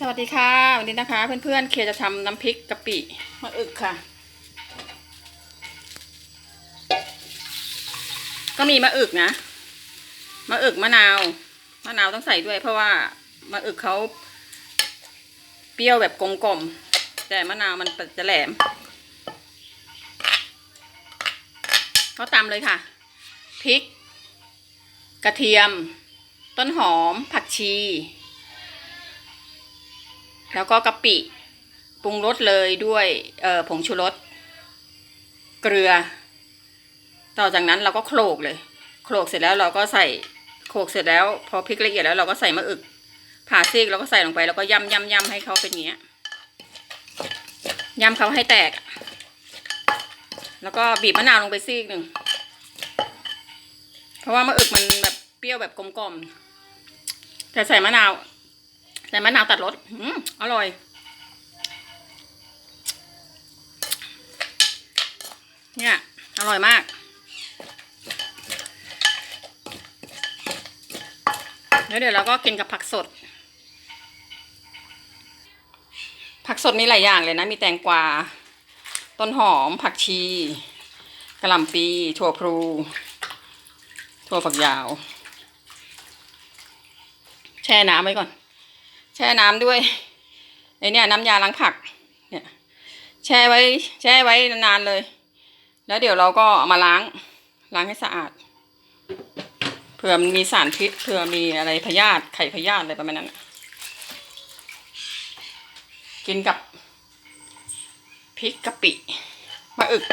สวัสดีค่ะวันนี้นะคะ เพื่อนๆ เคจะทำน้ำพริกกะปิมะอึกค่ะ ก็มีมะอึกนะมะอึกมะนาวมะนาวต้องใส่ด้วย เพราะว่ามะอึกเขาเปรี้ยวแบบกลมๆแต่มะนาวมันจะแหลมก็ตำเลยค่ะพริก กระเทียม ต้นหอม ผักชี แล้วก็กะปิปรุงรสเลยด้วยผงชูรสเกลือ ต่อจากนั้นเราก็โขลกเลย โขลกเสร็จแล้วเราก็ใส่โขลกเสร็จแล้ว พอพริกละเอียดแล้วเราก็ใส่มะอึกผ่าซีกแล้วก็ใส่ลงไปแล้วก็ย่ำย่ำย่ำให้เขาเป็นอย่างเงี้ยย่ำเขาให้แตก แล้วก็บีบมะนาวลงไปซีกหนึ่งเพราะว่ามะอึกมันแบบเปรี้ยวแบบกลมๆแต่ใส่มะนาว ใส่มะนาวตัดรสอืมอร่อย เนี่ย อร่อยมาก แล้วเดี๋ยวเราก็กินกับผักสด ผักสดมีหลายอย่างเลยนะ มีแตงกวา ต้นหอม ผักชีกระหล่ำปี ถั่วพลู ถั่วฝักยาว แช่น้ำไว้ก่อน แช่น้ำด้วยไอเนี่ยน้ำยาล้างผัก เนี่ย แช่ไว้ แช่ไว้นานๆเลย แล้วเดี๋ยวเราก็เอามาล้าง ล้างให้สะอาด เผื่อมันมีสารพิษ เผื่อมีอะไรพยาธิไข่พยาธิอะไรประมาณนั้นกินกับพริกกะปิมะอึก